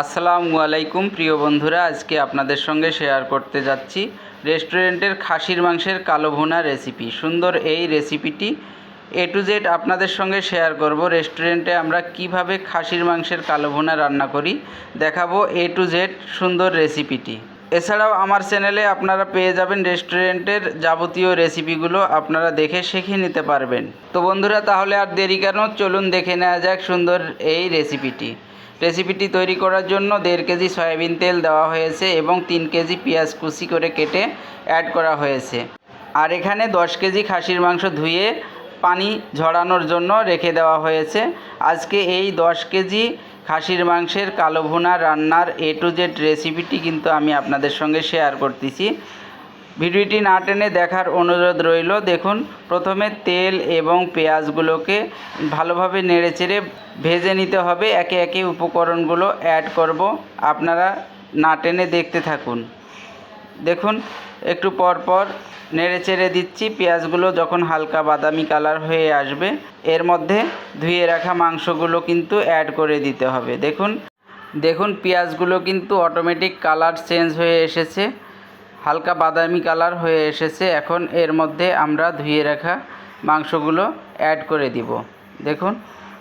আসসালামু আলাইকুম, প্রিয় বন্ধুরা। আজকে আপনাদের সঙ্গে শেয়ার করতে যাচ্ছি রেস্টুরেন্টের খাসির মাংসের কালো ভুনা রেসিপি সুন্দর এই রেসিপিটি এ টু জেড আপনাদের সঙ্গে শেয়ার করব। রেস্টুরেন্টে আমরা কীভাবে খাসির মাংসের কালো ভুনা রান্না করি, দেখাবো এ টু জেড সুন্দর রেসিপিটি এছাড়াও আমার চ্যানেলে আপনারা পেয়ে যাবেন রেস্টুরেন্টের যাবতীয় রেসিপিগুলো আপনারা দেখে শিখে নিতে পারবেন। তো বন্ধুরা, তাহলে আর দেরি কেন? চলুন দেখে নেওয়া যাক সুন্দর এই রেসিপিটি রেসিপিটি তৈরি করার জন্য দেড় কেজি সয়াবিন তেল দেওয়া হয়েছে এবং তিন কেজি পেঁয়াজ কুচি করে কেটে অ্যাড করা হয়েছে। আর এখানে দশ কেজি খাসির মাংস ধুয়ে পানি ঝরানোর জন্য রেখে দেওয়া হয়েছে। আজকে এই দশ কেজি খাসির মাংসের কালো ভুনা রান্নার এ টু জেড রেসিপিটি কিন্তু আমি আপনাদের সঙ্গে শেয়ার করতেছি। ভিডিওটি না টেনে দেখার অনুরোধ রইল। দেখুন, প্রথমে তেল এবং পেঁয়াজগুলোকে ভালোভাবে নেড়েচেড়ে ভেজে নিতে হবে। একে একে উপকরণগুলো অ্যাড করব। আপনারা না টেনে দেখতে থাকুন। দেখুন, একটু পর পর নেড়ে চেড়ে দিচ্ছি। পেঁয়াজগুলো যখন হালকা বাদামি কালার হয়ে আসবে, এর মধ্যে ধুয়ে রাখা মাংসগুলো কিন্তু অ্যাড করে দিতে হবে। দেখুন দেখুন, পেঁয়াজগুলো কিন্তু অটোমেটিক কালার চেঞ্জ হয়ে এসেছে। হালকা বাদামি কালার হয়ে এসেছে। এখন এর মধ্যে আমরা ধুয়ে রাখা মাংসগুলো অ্যাড করে দিব। দেখুন,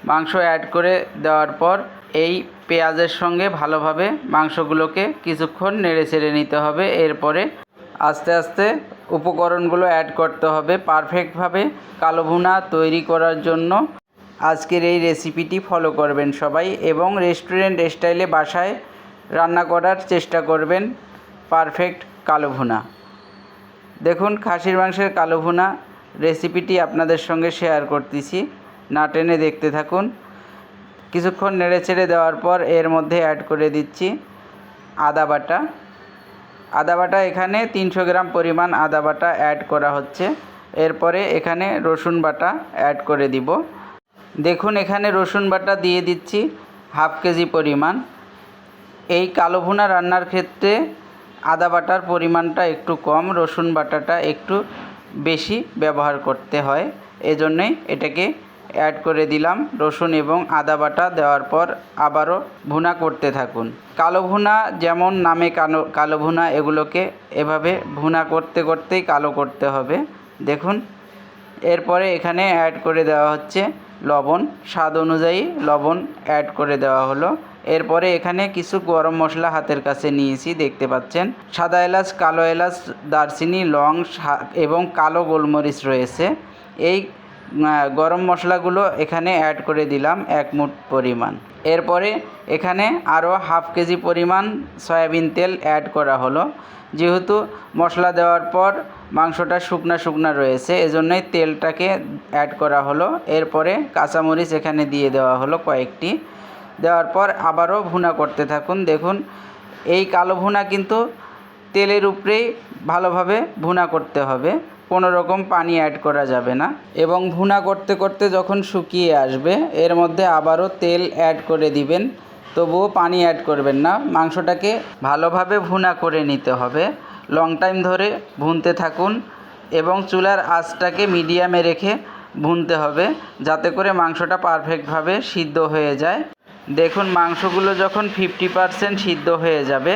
মাংস অ্যাড করে দেওয়ার পর এই পেঁয়াজের সঙ্গে ভালোভাবে মাংসগুলোকে কিছুক্ষণ নেড়ে চেড়ে নিতে হবে। এরপরে আস্তে আস্তে উপকরণগুলো অ্যাড করতে হবে পারফেক্টভাবে কালো ভুনা তৈরি করার জন্য। আজকের এই রেসিপিটি ফলো করবেন সবাই এবং রেস্টুরেন্ট স্টাইলে বাসায় রান্না করার চেষ্টা করবেন। পারফেক্ট কালো ভুনা। দেখুন, খাসির মাংসের কালো ভুনা রেসিপিটি আপনাদের সঙ্গে শেয়ার করতেছি। না টেনে দেখতে থাকুন। কিছুক্ষণ নেড়ে ছেড়ে দেওয়ার পর এর মধ্যে অ্যাড করে দিচ্ছি আদা বাটা। আদা বাটা এখানে তিনশো গ্রাম পরিমাণ আদা বাটা অ্যাড করা হচ্ছে। এরপরে এখানে রসুন বাটা অ্যাড করে দিব। দেখুন, এখানে রসুন বাটা দিয়ে দিচ্ছি হাফ কেজি পরিমাণ। এই কালো ভুনা রান্নার ক্ষেত্রে আদা বাটার পরিমাণটা একটু কম, রসুন বাটাটা একটু বেশি ব্যবহার করতে হয়। এজন্যই এটাকে অ্যাড করে দিলাম। রসুন এবং আদা বাটা দেওয়ার পর আবারও ভুনা করতে থাকুন। কালো ভুনা যেমন নামে কালো কালো ভুনা এগুলোকে এভাবে ভুনা করতে করতেই কালো করতে হবে। দেখুন, এরপরে এখানে অ্যাড করে দেওয়া হচ্ছে লবণ। স্বাদ অনুযায়ী লবণ অ্যাড করে দেওয়া হলো। এরপরে এখানে কিছু গরম মশলা হাতের কাছে নিয়েছি, দেখতে পাচ্ছেন। সাদা এলাচ, কালো এলাচ, দারচিনি, লং এবং কালো গোলমরিচ রয়েছে। এই গরম মশলাগুলো এখানে অ্যাড করে দিলাম এক মুঠ পরিমাণ। এরপরে এখানে আরও হাফ কেজি পরিমাণ সয়াবিন তেল অ্যাড করা হলো। যেহেতু মশলা দেওয়ার পর মাংসটা শুকনা শুকনা রয়েছে, এজন্যই তেলটাকে অ্যাড করা হলো। এরপরে কাঁচামরিচ এখানে দিয়ে দেওয়া হলো কয়েকটি। দেওয়ার পর আবারও ভুনা করতে থাকুন। দেখুন, এই কালো ভুনা কিন্তু তেলের উপরেই ভালোভাবে ভুনা করতে হবে। কোনো রকম পানি অ্যাড করা যাবে না। এবং ভুনা করতে করতে যখন শুকিয়ে আসবে, এর মধ্যে আবারও তেল অ্যাড করে দিবেন। তবুও পানি অ্যাড করবেন না। মাংসটাকে ভালোভাবে ভুনা করে নিতে হবে। লং টাইম ধরে ভুনতে থাকুন এবং চুলার আঁচটাকে মিডিয়ামে রেখে ভুনতে হবে, যাতে করে মাংসটা পারফেক্টভাবে সিদ্ধ হয়ে যায়। দেখুন, মাংসগুলো যখন ফিফটি পারসেন্ট সিদ্ধ হয়ে যাবে,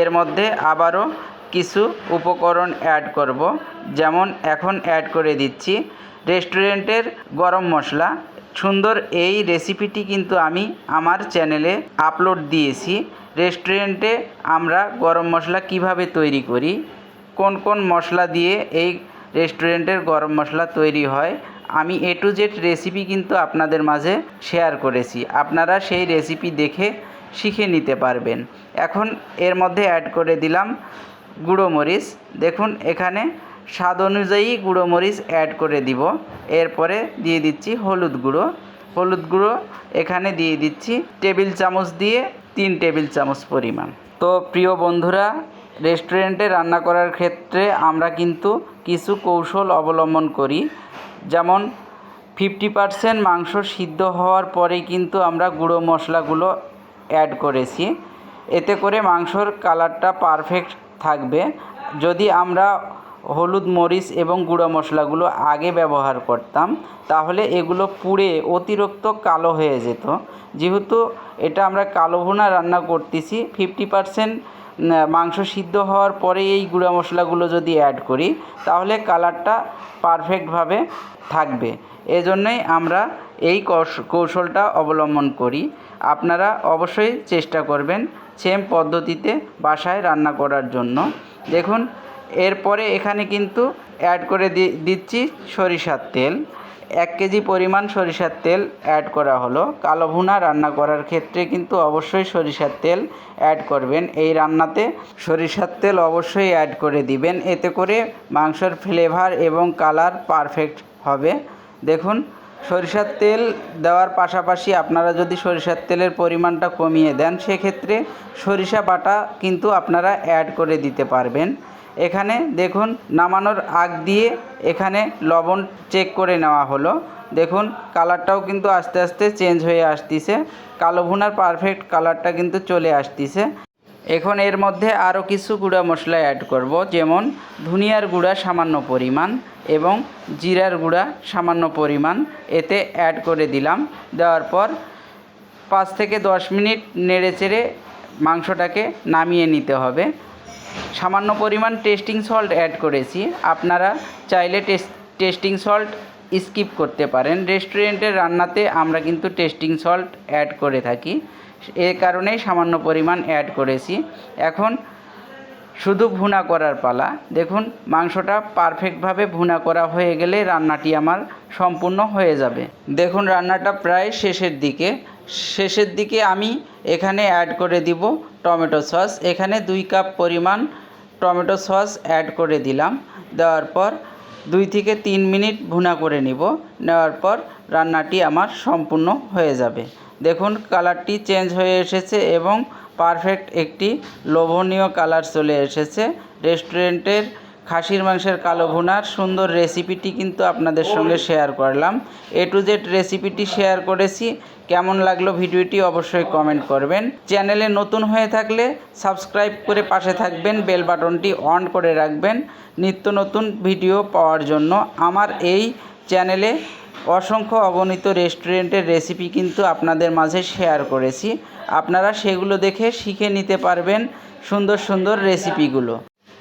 এর মধ্যে আবারও কিছু উপকরণ অ্যাড করব। যেমন, এখন অ্যাড করে দিচ্ছি রেস্টুরেন্টের গরম মশলা। সুন্দর এই রেসিপিটি কিন্তু আমি আমার চ্যানেলে আপলোড দিয়েছি। রেস্টুরেন্টে আমরা গরম মশলা কীভাবে তৈরি করি? কোন কোন মশলা দিয়ে এই রেস্টুরেন্টের গরম মশলা তৈরি হয়? আমি এ টু জেড রেসিপি কিন্তু আপনাদের মাঝে শেয়ার করেছি। আপনারা সেই রেসিপি দেখে শিখে নিতে পারবেন। এখন এর মধ্যে অ্যাড করে দিলাম গুঁড়ো মরিচ। দেখুন, এখানে স্বাদ অনুযায়ী গুঁড়ো মরিচ অ্যাড করে দিব। এরপরে দিয়ে দিচ্ছি হলুদ গুঁড়ো। হলুদ গুঁড়ো এখানে দিয়ে দিচ্ছি টেবিল চামচ দিয়ে তিন টেবিল চামচ পরিমাণ। তো প্রিয় বন্ধুরা রেস্টুরেন্টে রান্না করার ক্ষেত্রে আমরা কিন্তু কিছু কৌশল অবলম্বন করি। যেমন ফিফটি পারসেন্ট মাংস সিদ্ধ হওয়ার পরেই কিন্তু আমরা গুঁড়ো মশলাগুলো অ্যাড করেছি। এতে করে মাংসর কালারটা পারফেক্ট থাকবে। যদি আমরা হলুদ, মরিচ এবং গুঁড়ো মশলাগুলো আগে ব্যবহার করতাম, তাহলে এগুলো পুড়ে অতিরিক্ত কালো হয়ে যেত। যেহেতু এটা আমরা কালো ভুনা রান্না করতেছি ফিফটি পারসেন্ট মাংস সিদ্ধ হওয়ার পরে এই গুঁড়া মশলাগুলো যদি অ্যাড করি, তাহলে কালারটা পারফেক্টভাবে থাকবে। এজন্যই আমরা এই কৌশ- কৌশলটা অবলম্বন করি। আপনারা অবশ্যই চেষ্টা করবেন সেম পদ্ধতিতে বাসায় রান্না করার জন্য। দেখুন, এরপরে এখানে কিন্তু অ্যাড করে দিচ্ছি সরিষার তেল। এক কেজি পরিমাণ সরিষার তেল অ্যাড করা হলো। কালো ভুনা রান্না করার ক্ষেত্রে কিন্তু অবশ্যই সরিষার তেল অ্যাড করবেন। এই রান্নাতে সরিষার তেল অবশ্যই অ্যাড করে দিবেন। এতে করে মাংসের ফ্লেভার এবং কালার পারফেক্ট হবে। দেখুন, সরিষার তেল দেওয়ার পাশাপাশি আপনারা যদি সরিষার তেলের পরিমাণটা কমিয়ে দেন, সেক্ষেত্রে সরিষা বাটা কিন্তু আপনারা অ্যাড করে দিতে পারবেন। এখানে দেখুন নামানোর আগ দিয়ে এখানে লবণ চেক করে নেওয়া হলো। দেখুন কালারটাও কিন্তু আস্তে আস্তে চেঞ্জ হয়ে আসতিছে। কালো ভুনার পারফেক্ট কালারটা কিন্তু চলে আসতিছে। এখন এর মধ্যে আরও কিছু গুঁড়া মশলা অ্যাড করব, যেমন ধনিয়ার গুঁড়া সামান্য পরিমাণ এবং জিরার গুঁড়া সামান্য পরিমাণ। এতে অ্যাড করে দিলাম। দেওয়ার পর পাঁচ থেকে দশ মিনিট নেড়ে চেড়ে মাংসটাকে নামিয়ে নিতে হবে। সামান্য পরিমাণ টেস্টিং সল্ট অ্যাড করেছি। আপনারা চাইলে টেস্ট সল্ট স্কিপ করতে পারেন। রেস্টুরেন্টের রান্নাতে আমরা কিন্তু টেস্টিং সল্ট অ্যাড করে থাকি। এ কারণেই সামান্য পরিমাণ অ্যাড করেছি। এখন শুধু ভুনা করার পালা। দেখুন, মাংসটা পারফেক্টভাবে ভুনা করা হয়ে গেলে রান্নাটি আমার সম্পূর্ণ হয়ে যাবে। দেখুন, রান্নাটা প্রায় শেষের দিকে। শেষের দিকে আমি এখানে অ্যাড করে দিব টমেটো সস। এখানে দুই কাপ পরিমাণ টমেটো সস অ্যাড করে দিলাম। দেওয়ার পর দুই থেকে তিন মিনিট ভুনা করে নিব। নেওয়ার পর রান্নাটি আমার সম্পূর্ণ হয়ে যাবে। দেখুন, কালারটি চেঞ্জ হয়ে এসেছে এবং পারফেক্ট একটি লোভনীয় কালার চলে এসেছে। রেস্টুরেন্টের খাসির মাংসের কালো ভুনার সুন্দর রেসিপিটি কিন্তু আপনাদের সঙ্গে শেয়ার করলাম। এ টু জেড রেসিপিটি শেয়ার করেছি। কেমন লাগল ভিডিওটি অবশ্যই কমেন্ট করবেন। চ্যানেলে নতুন হয়ে থাকলে সাবস্ক্রাইব করে পাশে থাকবেন বেল বাটনটি অন করে রাখবেন। নিত্য নতুন ভিডিও পাওয়ার জন্য আমার এই চ্যানেলে অসংখ্য অগণিত রেস্টুরেন্টের রেসিপি কিন্তু আপনাদের মাঝে শেয়ার করেছি। আপনারা সেগুলো দেখে শিখে নিতে পারবেন সুন্দর সুন্দর রেসিপিগুলো।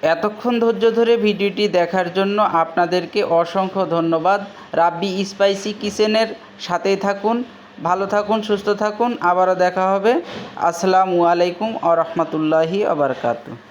এতক্ষণ ধৈর্য ধরে ভিডিওটি দেখার জন্য আপনাদেরকে অসংখ্য ধন্যবাদ। রাব্বি স্পাইসি কিচেনের সাথেই থাকুন, ভালো থাকুন, সুস্থ থাকুন। আবারও দেখা হবে। আসসালামু আলাইকুম আ রহমতুল্লাহি আবরকাতু